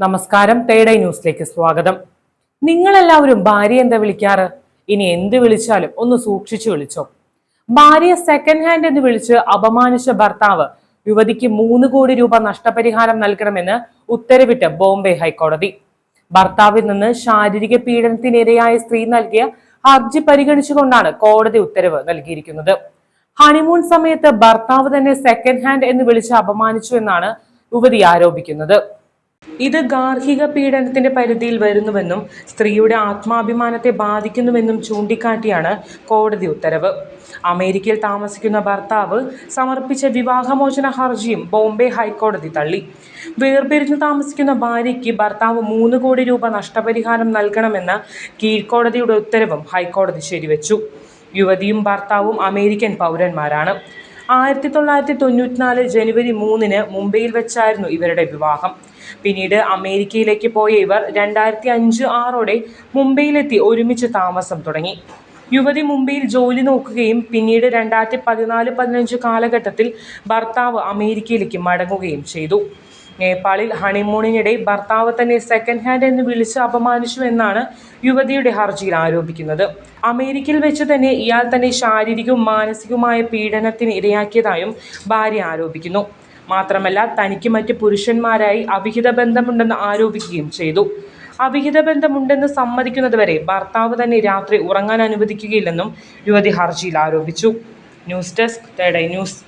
നമസ്കാരം തേടൈ ന്യൂസിലേക്ക് സ്വാഗതം. നിങ്ങളെല്ലാവരും ഭാര്യ എന്താ വിളിക്കാറ്? ഇനി എന്ത് വിളിച്ചാലും ഒന്ന് സൂക്ഷിച്ചു വിളിച്ചോ. ഭാര്യ സെക്കൻഡ് ഹാൻഡ് എന്ന് വിളിച്ച് അപമാനിച്ച ഭർത്താവ് യുവതിക്ക് മൂന്ന് കോടി രൂപ നഷ്ടപരിഹാരം നൽകണമെന്ന് ഉത്തരവിട്ട് ബോംബെ ഹൈക്കോടതി. ഭർത്താവിൽ നിന്ന് ശാരീരിക പീഡനത്തിനിരയായ സ്ത്രീ നൽകിയ ഹർജി പരിഗണിച്ചുകൊണ്ടാണ് കോടതി ഉത്തരവ് നൽകിയിരിക്കുന്നത്. ഹണിമൂൺ സമയത്ത് ഭർത്താവ് തന്നെ സെക്കൻഡ് ഹാൻഡ് എന്ന് വിളിച്ച് അപമാനിച്ചു എന്നാണ് യുവതി ആരോപിക്കുന്നത്. ഇത് ഗാർഹിക പീഡനത്തിന്റെ പരിധിയിൽ വരുന്നുവെന്നും സ്ത്രീയുടെ ആത്മാഭിമാനത്തെ ബാധിക്കുന്നുവെന്നും ചൂണ്ടിക്കാട്ടിയാണ് കോടതി ഉത്തരവ്. അമേരിക്കയിൽ താമസിക്കുന്ന ഭർത്താവ് സമർപ്പിച്ച വിവാഹമോചന ഹർജിയും ബോംബെ ഹൈക്കോടതി തള്ളി. വേർപിരിഞ്ഞു താമസിക്കുന്ന ഭാര്യയ്ക്ക് ഭർത്താവ് മൂന്ന് കോടി രൂപ നഷ്ടപരിഹാരം നൽകണമെന്ന കീഴ്ക്കോടതിയുടെ ഉത്തരവും ഹൈക്കോടതി ശരിവച്ചു. യുവതിയും ഭർത്താവും അമേരിക്കൻ പൗരന്മാരാണ്. ആയിരത്തി തൊള്ളായിരത്തി തൊണ്ണൂറ്റിനാല് ജനുവരി മൂന്നിന് മുംബൈയിൽ വെച്ചായിരുന്നു ഇവരുടെ വിവാഹം. പിന്നീട് അമേരിക്കയിലേക്ക് പോയ ഇവർ രണ്ടായിരത്തി അഞ്ച് ആറോടെ മുംബൈയിലെത്തി ഒരുമിച്ച് താമസം തുടങ്ങി. യുവതി മുംബൈയിൽ ജോലി നോക്കുകയും പിന്നീട് രണ്ടായിരത്തി പതിനാല് പതിനഞ്ച് കാലഘട്ടത്തിൽ ഭർത്താവ് അമേരിക്കയിലേക്ക് മടങ്ങുകയും ചെയ്തു. നേപ്പാളിൽ ഹണിമൂണിനിടെ ഭർത്താവ് തന്നെ സെക്കൻഡ് ഹാൻഡ് എന്ന് വിളിച്ച് അപമാനിച്ചു എന്നാണ് യുവതിയുടെ ഹർജിയിൽ ആരോപിക്കുന്നത്. അമേരിക്കയിൽ വെച്ച് തന്നെ ഇയാൾ തന്നെ ശാരീരികവും മാനസികവുമായ പീഡനത്തിന് ഇരയാക്കിയതായും ഭാര്യ ആരോപിക്കുന്നു. മാത്രമല്ല തനിക്ക് മറ്റ് പുരുഷന്മാരായി അവിഹിത ബന്ധമുണ്ടെന്ന് ആരോപിക്കുകയും ചെയ്തു. അവിഹിത ബന്ധമുണ്ടെന്ന് സമ്മതിക്കുന്നതുവരെ ഭർത്താവ് തന്നെ രാത്രി ഉറങ്ങാൻ അനുവദിക്കുകയില്ലെന്നും യുവതി ഹർജിയിൽ ആരോപിച്ചു. ന്യൂസ് ഡെസ്ക് തേടൈ ന്യൂസ്.